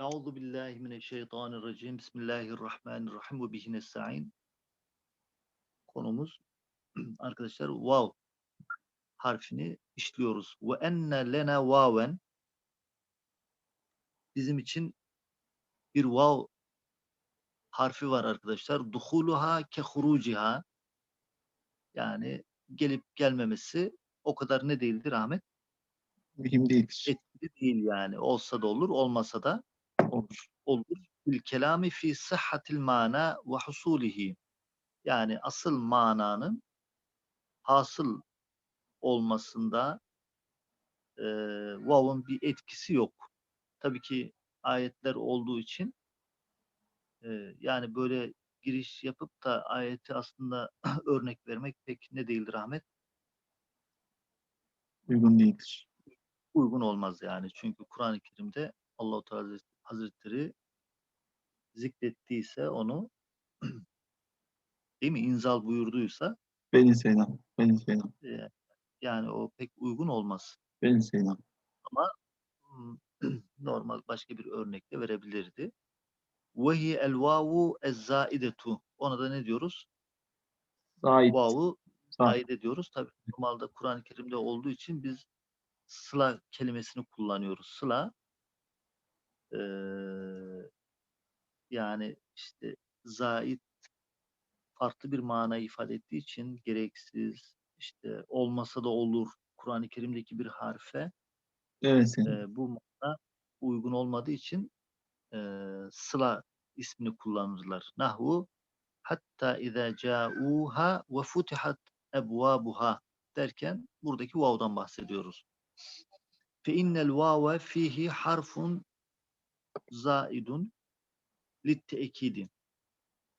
Euzu billahi mineşşeytanirracim. Bismillahirrahmanirrahim ve bihi nestaîn. Konumuz arkadaşlar vav harfini işliyoruz. Ve enne lena vaven bizim için bir vav harfi var arkadaşlar. Duhuluha ke huruciha yani gelip gelmemesi o kadar ne değildir Ahmet? Mühim değildir. Etkili değil yani. Olsa da olur, olmasa da Olur. olur. Bil kelami fi sıhhatil mana ve husulihi. Yani asıl mananın hasıl olmasında e, vav'un bir etkisi yok. Tabii ki ayetler olduğu için e, yani böyle giriş yapıp da ayeti aslında örnek vermek pek ne değildir Ahmet? Uygun değildir. Uygun olmaz yani. Çünkü Kur'an-ı Kerim'de Allah-u Teala Hazretleri zikrettiyse onu değil mi inzal buyurduysa Beni selam. Beni selam. e, yani o pek uygun olmaz. Beni selam. Hmm, normal başka bir örnek de verebilirdi. Vehi el vavu ez zaidetu. Ona da ne diyoruz? Zahid. Vavu zaide diyoruz. Tabii normalde Kur'an-ı Kerim'de olduğu için biz sıla kelimesini kullanıyoruz. Sıla eee, yani işte zait farklı bir mana ifade ettiği için gereksiz işte olmasa da olur Kur'an-ı Kerim'deki bir harfe Evet e, bu mana uygun olmadığı için e, sıla ismini kullanırlar. Nahvu hatta izâ câûhâ ve futihat ebvâbuhâ derken buradaki vav'dan bahsediyoruz. Fe innel vâve fihi harfun zaidun litteekidi.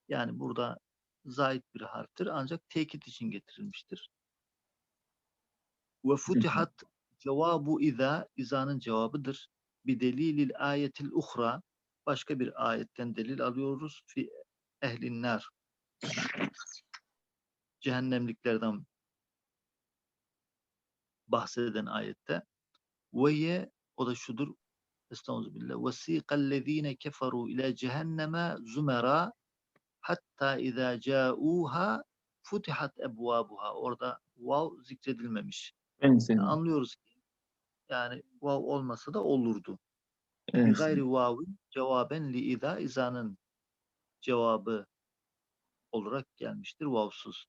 Yani burada zait bir harftir ancak tekit için getirilmiştir. Ve futihat cevabu iza izanın cevabıdır. Bir delilil ayetil uhra başka bir ayetten delil alıyoruz. Fi ehlin nar cehennemliklerden bahseden ayette ve ye o da şudur Estağfirullah. Vesikallezine keferu ila cehenneme zumera hatta iza ca'uha futihat ebvabuha. Orada vav zikredilmemiş. Beni Yani anlıyoruz ki yani vav olmasa da olurdu. Evet gayri vavin cevaben li iza izanın cevabı olarak gelmiştir vavsuz.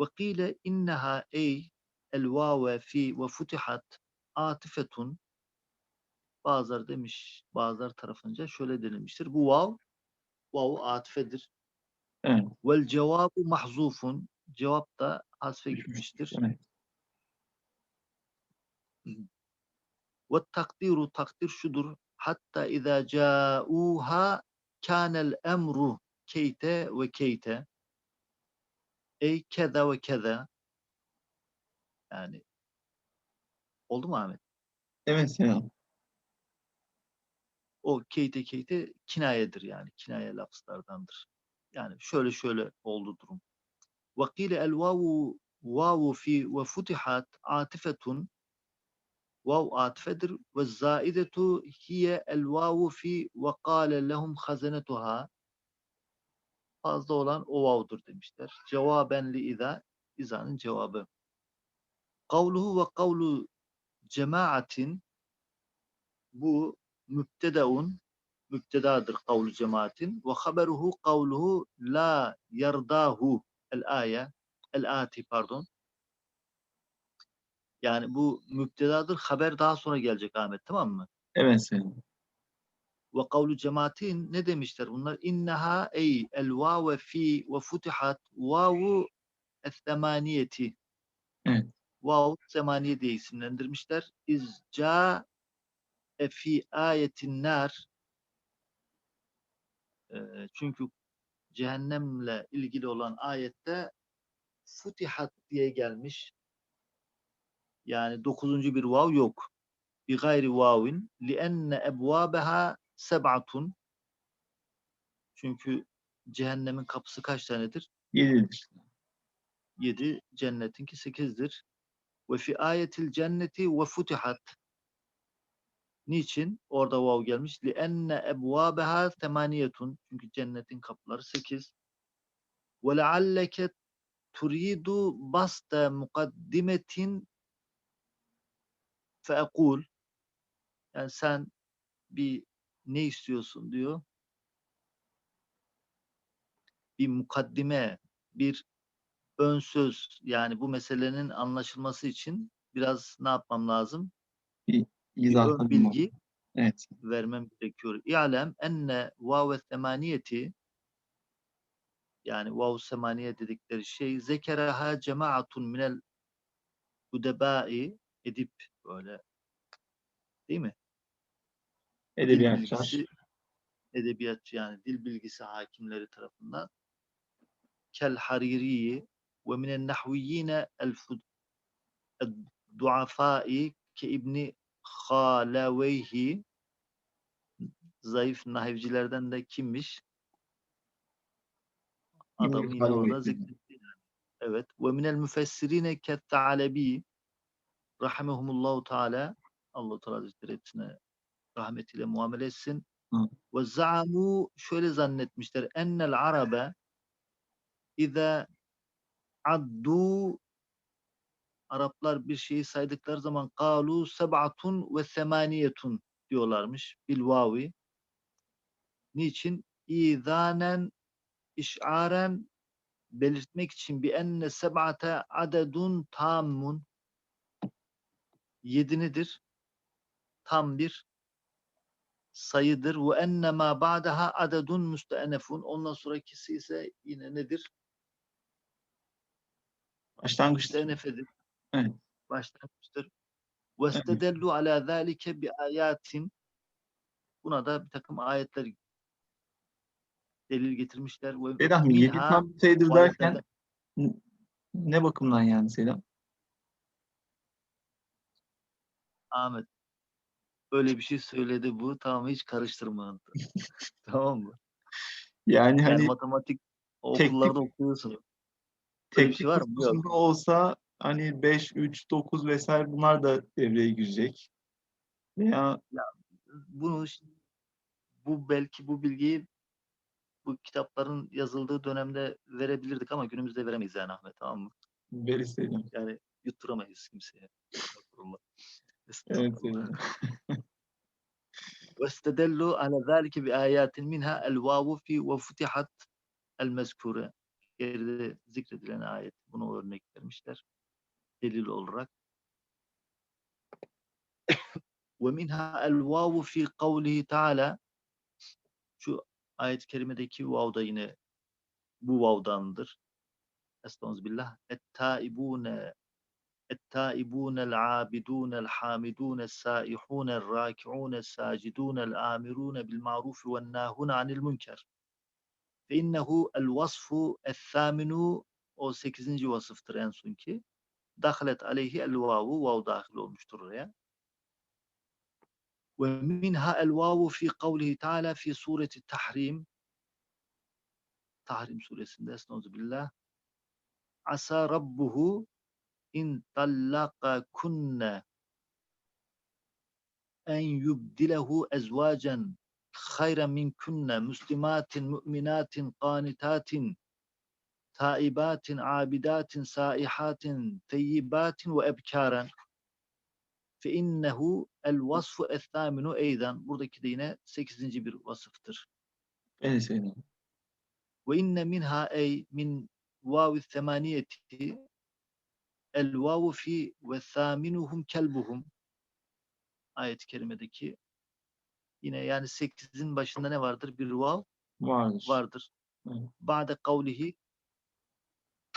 Ve kile inneha ey el vave fi ve futihat atifetun bazıları demiş bazıları tarafınca şöyle denilmiştir. Bu vav vav atifedir. Evet. Vel cevabu mahzufun cevap da hasfe gitmiştir. Evet. Ve takdiru takdir şudur. Hatta izâ câûhâ kânel emru keyte ve keyte ey keza ve keza yani oldu mu Ahmet? Evet selam. O keyte keyte kinayedir yani. Kinaye lafızlardandır. Yani şöyle şöyle oldu durum. El vavu vavu fi ve futihat atifetun vav atifedir ve zaidetu hiye el vavu fi ve kâle lehum hazenetuha fazla olan o vav'dur demişler. Cevaben li iza izanın cevabı. Kavluhu ve kavlu cemaatin bu mübtedaun mübtedadır kavlu cemaatin ve haberuhu kavluhu la yardahu el aya el ati pardon yani bu mübtedadır haber daha sonra gelecek Ahmet tamam mı? Evet selam. Ve kavlu cemaatin ne demişler bunlar? İnneha ey el vave fi ve futihat vavu es-semaniyeti Evet. vav semaniye diye isimlendirmişler. İz ca e fi ayetin nar Eee, çünkü cehennemle ilgili olan ayette futihat diye gelmiş. Yani dokuzuncu bir vav yok. Bi gayri vavin li enne ebvabeha seb'atun çünkü cehennemin kapısı kaç tanedir? Yedidir. 7, cennetinki 8'dir. Ve fi ayetil cenneti ve futihat. Niçin? Orada vav gelmiş. Li enne ebvabeha temaniyetun. Çünkü cennetin kapıları sekiz. Ve lealleke turidu basta mukaddimetin feekul. Yani sen bir ne istiyorsun diyor. Bir mukaddime, bir ön söz yani bu meselenin anlaşılması için biraz ne yapmam lazım? Bir bulunmak. bilgi Evet. vermem gerekiyor. İ'lem enne vav semaniyeti yani vav semaniye dedikleri şey zekeraha cemaatun minel udebai edip böyle değil mi? Edebiyatçılar. edebiyatçı yani dil bilgisi hakimleri tarafından kel haririyi ve minen nahviyyine el duafai ke ibni Halaveyhi zayıf nahivcilerden de kimmiş? Adamı yine orada zikretti. Evet. Ve minel müfessirine ketta'alebi rahimehumullahu teala Allah Teala Hazretleri hepsine rahmetiyle muamele etsin. Ve za'amu şöyle zannetmişler. Ennel arabe İza addu Araplar bir şeyi saydıkları zaman kalu seb'atun ve semaniyetun diyorlarmış bil vavi. Niçin? İzanen işaren belirtmek için bi enne seb'ate adedun tammun yedi nedir? Tam bir sayıdır. Ve enne ma ba'daha adedun müsteenefun. Ondan sonrakisi ise yine nedir? Başlangıç. müstenefedir. Evet. Vestedellu ala zâlike bi ayatin buna da bir takım ayetler delil getirmişler. Selam yedi tam bu derken ne bakımdan yani Selam? Ahmet öyle bir şey söyledi bu. Tamam hiç karıştırma. tamam mı? Yani Yani hani matematik teknik- okullarda okuyorsun. Böyle bir teknik şey var mı? Olsa hani 5, 3, 9 vesaire bunlar da devreye girecek. Veya Bunu bu belki bu bilgiyi bu kitapların yazıldığı dönemde verebilirdik ama günümüzde veremeyiz yani Ahmet tamam mı? veri Selam. Yani yutturamayız kimseye. Estağfurullah. Evet Estağfurullah. Selam. واستدلوا على ذلك بآيات منها الواو في وفتحت المذكورة geride zikredilen ayet bunu örnek vermişler delil olarak ve minha el vavu fi kavlihi taala şu ayet-i kerimedeki vav da yine bu vavdandır. Estağfirullah. Et-taibune التائبون العابدون الحامدون السائحون الراكعون الساجدون الآمرون بالمعروف والناهون عن المنكر فإنه الوصف الثامن o 8. vasıftır en son ki. Dahlet aleyhi el vavu vav dahil olmuştur oraya. Ve minha el vavu fi kavlihi teala fi sureti tahrim Tahrim suresinde Estağfirullah. Asa rabbuhu in tallaka kunne en yubdilehu ezvacen hayren min kunne muslimatin mu'minatin qanitatin taibatin abidatin saihatin teyyibatin ve ebkaren fe innehu el vasfu ethaminu eydan buradaki de yine 8. bir vasıftır. Evet. Ve inne minha ey min vavi semaniyeti el vavu fi ve thaminuhum kelbuhum ayet-i kerimedeki yine yani 8'in başında ne vardır? Bir vav Vardır. vardır. Evet. Ba'de kavlihi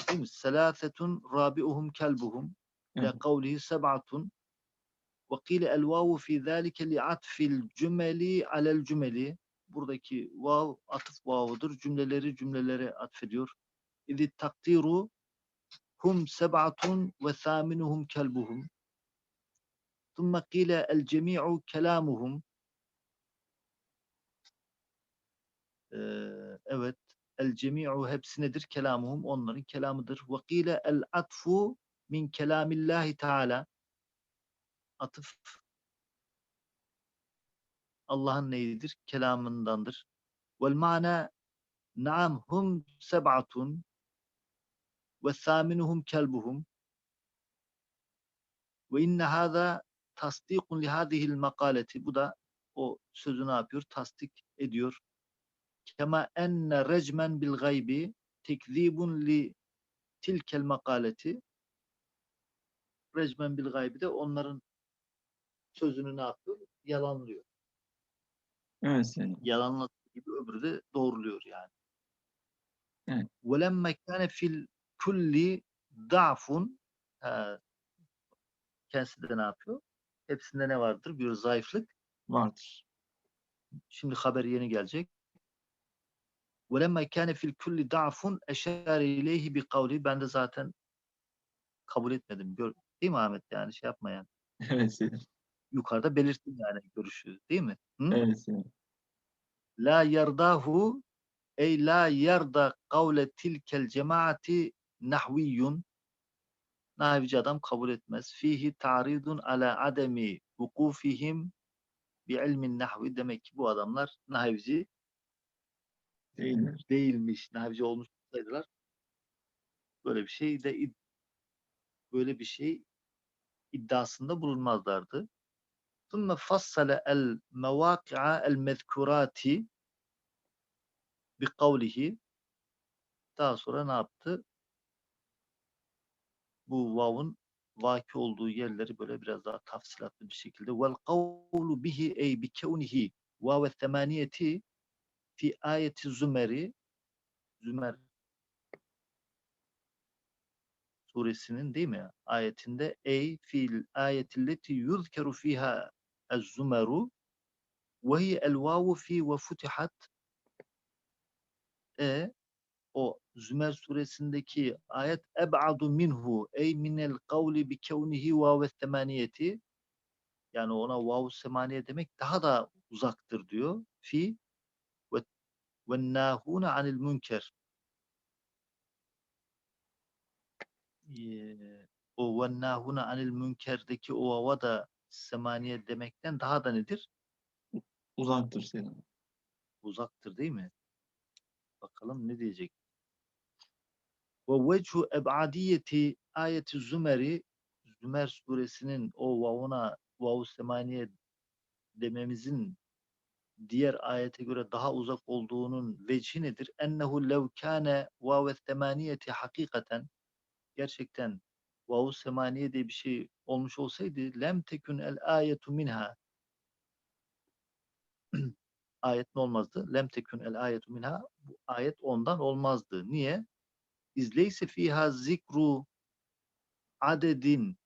değil mi? Selâsetun rabi'uhum kelbuhum ile Evet. kavlihi seb'atun ve kîle el vavu fî zâlike li'atfil cümeli alel cümeli buradaki vav atıf vavudur. Cümleleri cümlelere atfediyor. İzi takdiru hum seb'atun ve thaminuhum kelbuhum ثم قيل الجميع كلامهم Ee, evet el cemi'u hepsi nedir? Kelamuhum onların kelamıdır. Ve kîle el atfu min kelamillahi teala atıf Allah'ın neyidir? Kelamındandır. Vel mana naam hum seb'atun ve thaminuhum kelbuhum ve inne hâzâ tasdikun li hâzihil makaleti. Bu da o sözü ne yapıyor? Tasdik ediyor. Kema enne recmen bil gaybi tekzibun li tilkel makaleti. Recmen bil gaybi de onların sözünü ne yapıyor? Yalanlıyor. Evet Selam. Yalanladığı gibi öbürü de doğruluyor yani. Evet. وَلَمَّا كَانَ فِي الْكُلِّ ضَعْفٌ ha, Kendisi de ne yapıyor? Hepsinde ne vardır? Bir zayıflık. Vardır. Şimdi haber yeni gelecek. وَلَمَّا كَانَ فِي الْكُلِّ ضَعْفٌ اَشَارِ اِلَيْهِ بِقَوْلِ Ben de zaten kabul etmedim. Gör, değil mi Ahmet? Yani şey yapma yani. Evet Selam. Yukarıda belirttim yani görüşü. Değil mi? Hı? Evet Selam. La yerdahu ey la yerda kavle tilkel cemaati nahviyyun Nahvici adam kabul etmez. Fihi ta'ridun ala ademi vukufihim bi ilmin nahvi. Demek ki bu adamlar nahvici Değiller. değilmiş. Nahvici olmuş olsaydılar böyle bir şey de id- böyle bir şey iddiasında bulunmazlardı. ثم فصل المواقع المذكورات بقوله daha sonra ne yaptı? Bu vav'un vaki olduğu yerleri böyle biraz daha tafsilatlı bir şekilde vel kavlu bihi ey bi kevnihi vav ve temaniyeti fi ayeti zümeri Zümer suresinin değil mi? Ayetinde ey fil ayetilleti yuzkeru fiha ez-zümeru ve hiye el vavu fi ve futihat e o Zümer suresindeki ayet eb'adu minhu ey minel kavli bi kevnihi vav temaniyeti yani ona vav semaniye demek daha da uzaktır diyor. Fi ve anil münker. Ee, o nahune anil münkerdeki o vava da semaniye demekten daha da nedir? Uzaktır Selam. Uzaktır değil mi? Bakalım ne diyecek? Ve vechu eb'adiyeti ayeti Zümer'i Zümer suresinin o vavuna vav semaniye dememizin diğer ayete göre daha uzak olduğunun veci nedir? Ennehu lev kâne vav semaniyeti hakikaten gerçekten vav semaniye diye bir şey olmuş olsaydı lem tekün el ayetu minha ayet ne olmazdı? Lem tekün el ayetu minha bu ayet ondan olmazdı. Niye? İzleyse fiha zikru adedin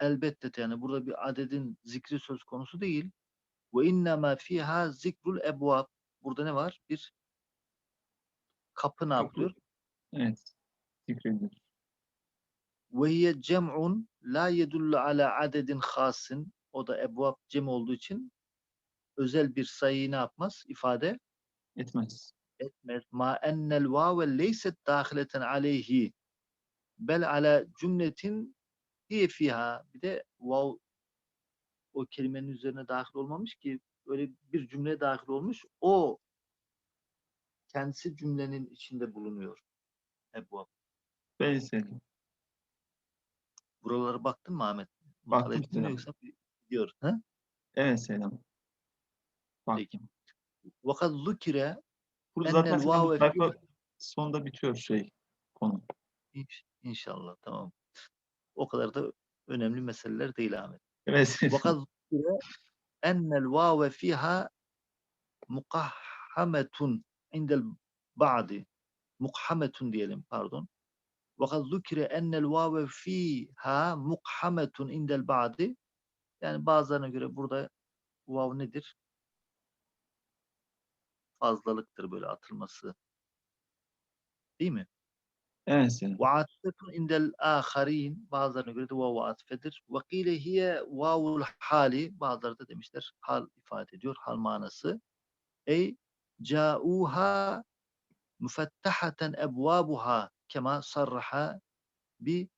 elbette yani burada bir adedin zikri söz konusu değil. Ve innema fiha zikrul ebvab. Burada ne var? Bir kapı ne Kapı. yapılıyor? Evet. Zikredilir. Ve hiye cem'un la yedullu ala adedin hasin. O da ebvab cem olduğu için özel bir sayıyı ne yapmaz? İfade Etmez. etmez. Ma ennel vave leyset dahileten aleyhi bel ala cümletin hiye fiha. Bir de vav o kelimenin üzerine dahil olmamış ki öyle bir cümle dahil olmuş. O kendisi cümlenin içinde bulunuyor. Ebvab. Bey Selam. Buralara baktın mı Ahmet? Baktım Selam. yoksa diyor. Ha? Evet Selam. Peki. Vakat zukire Burada zaten vav sayfa sonunda bitiyor şey konu. İnş- İnşallah tamam. O kadar da önemli meseleler değil Ahmet. Vakat zukire ennel vave fiha mukahhametun indel ba'di. Mukhametun diyelim pardon. Vakat zukire ennel vave fiha mukhametun indel ba'di. Yani bazılarına göre burada vav nedir? Fazlalıktır böyle atılması. Değil mi? Evet atfetun indel aharin bazılarına göre de vav atfedir. Ve kile hiye vavul hali bazıları da demişler hal ifade ediyor. Hal manası. Ey ca'uha müfettahaten ebvabuha kema sarraha bi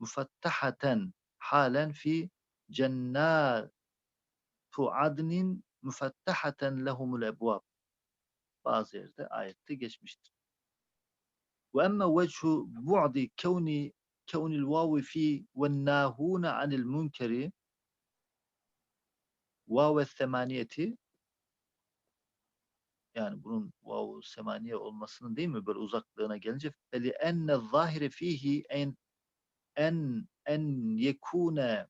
müfettahaten halen fi cennatu adnin müfettahaten lehumul ebvab. Bazı yerde ayette geçmiştir. Ve vechu bu'di kevni kevnil vavi fi ve nahune anil münkeri vav semaniyeti yani bunun vav semaniye olmasının değil mi? Böyle uzaklığına gelince feli enne zahire fihi en en en yekune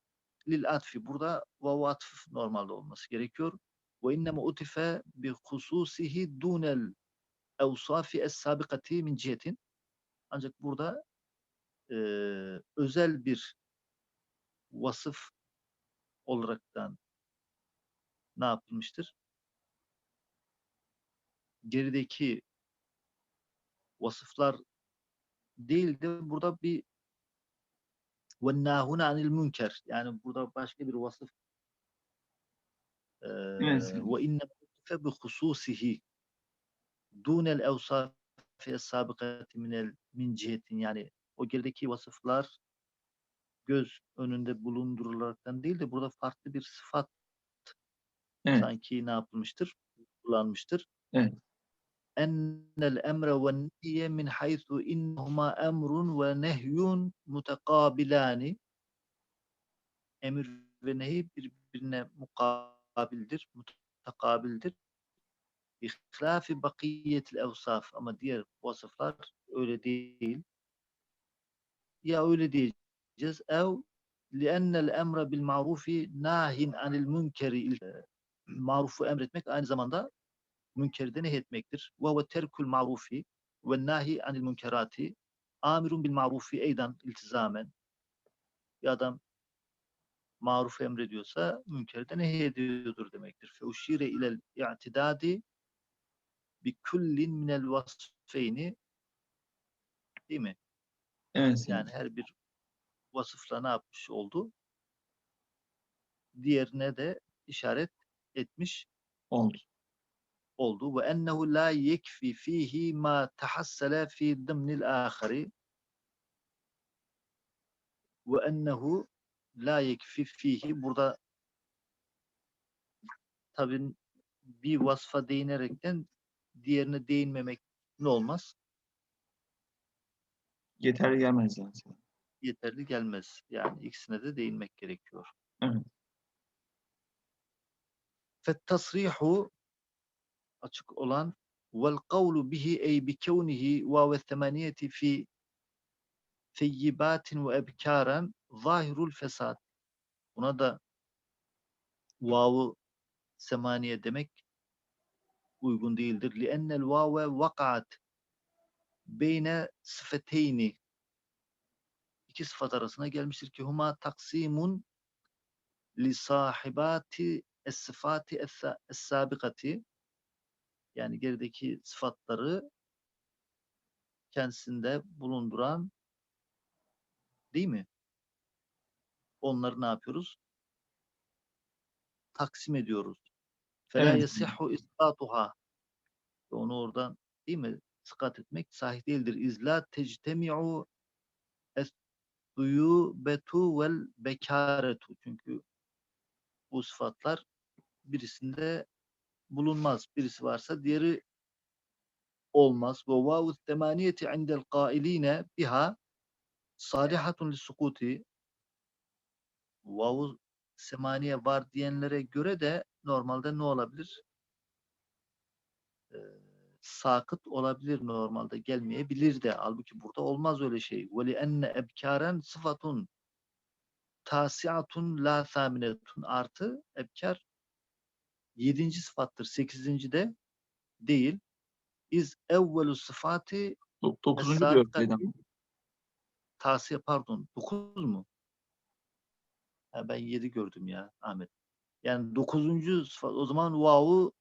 lil atfi. Burada vav atf normalde olması gerekiyor. Ve inneme utife bi hususihi dunel evsafi es sabikati min cihetin ancak burada e, özel bir vasıf olaraktan ne yapılmıştır? Gerideki vasıflar değil de burada bir وَالنَّاهُنَ anil münker yani burada başka bir vasıf Evet. وَاِنَّ bi hususihi dunel evsafi sabıkati minel min cihetin yani o gerideki vasıflar göz önünde bulundurularaktan değil de burada farklı bir sıfat Evet. sanki ne yapılmıştır? Kullanmıştır. Evet. Ennel emre ve nehye min haythu innehuma emrun ve nehyun mutekabilani emir ve nehi birbirine mukabildir, mutekabildir. İhtilafi bakiyetil evsaf ama diğer vasıflar öyle değil. Ya öyle diyeceğiz ev emre bil marufi nahin anil münkeri marufu emretmek aynı zamanda münkeri de nehyetmektir. Ve terkül marufi ve nahi anil münkerati amirun bil marufi eydan iltizamen. Bir adam marufu emrediyorsa münkeri de nehyediyordur demektir. Fe uşire ilel i'tidadi bi kullin minel vasfeyni değil mi? Evet. Yani her bir vasıfla ne yapmış oldu? Diğerine de işaret etmiş oldu. oldu. Ve ennehu la yekfi fihi ma tahassala fi dımnil ahari ve ennehu la yekfi fihi burada tabi bir vasfa değinerekten diğerine değinmemek ne olmaz? Yeterli gelmez yani. Yeterli gelmez. Yani ikisine de değinmek gerekiyor. Evet. فالتصريح açık olan vel kavlu bihi ey bi kevnihi ve ve semaniyeti fi feyyibatin ve ebkaren zahirul fesad. Buna da vavu semaniye demek uygun değildir. Li'ennel vave vakaat beyne sıfeteyni iki sıfat arasına gelmiştir ki huma taksimun li sahibati es-sıfati es-sabikati yani gerideki sıfatları kendisinde bulunduran değil mi? Onları ne yapıyoruz? Taksim ediyoruz. فَلَا Evet. يَسِحُ ispatuha. Onu oradan değil mi? Sıkat etmek sahih değildir. İzla tectemi'u es-duyubetu vel bekaretu. Çünkü bu sıfatlar birisinde bulunmaz. Birisi varsa diğeri olmaz. Ve vavu temaniyeti indel kailine biha salihatun lissukuti vavu semaniye var diyenlere göre de normalde ne olabilir? Ee, sakıt olabilir normalde gelmeyebilir de. Halbuki burada olmaz öyle şey. Enne ebkaren sıfatun tasiatun la thaminetun artı ebkar yedinci sıfattır. Sekizinci de değil. İz evvelu sıfatı Do- Dokuzuncu diyor tasiye pardon dokuz mu? Ya ben 7 gördüm ya Ahmet. Yani 9. o zaman vav'u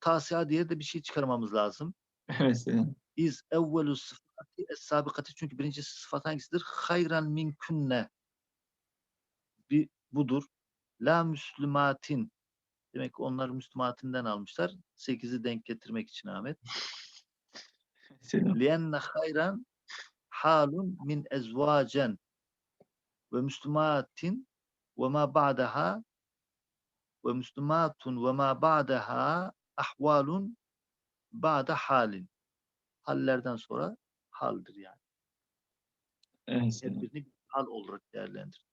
tasiha diye de bir şey çıkarmamız lazım. Evet. İz evvelu sıfatı es çünkü birinci sıfat hangisidir? Hayran min künne. Bir, budur. La müslümatin. Demek ki onlar müslümatinden almışlar. Sekizi denk getirmek için Ahmet. Lienne hayran halun min ezvacen ve müslümatin ve ma ba'daha ve müslümatun ve ma ba'daha ahvalun ba'da halin. Hallerden sonra haldir yani. Evet. Her birini hal olarak değerlendir.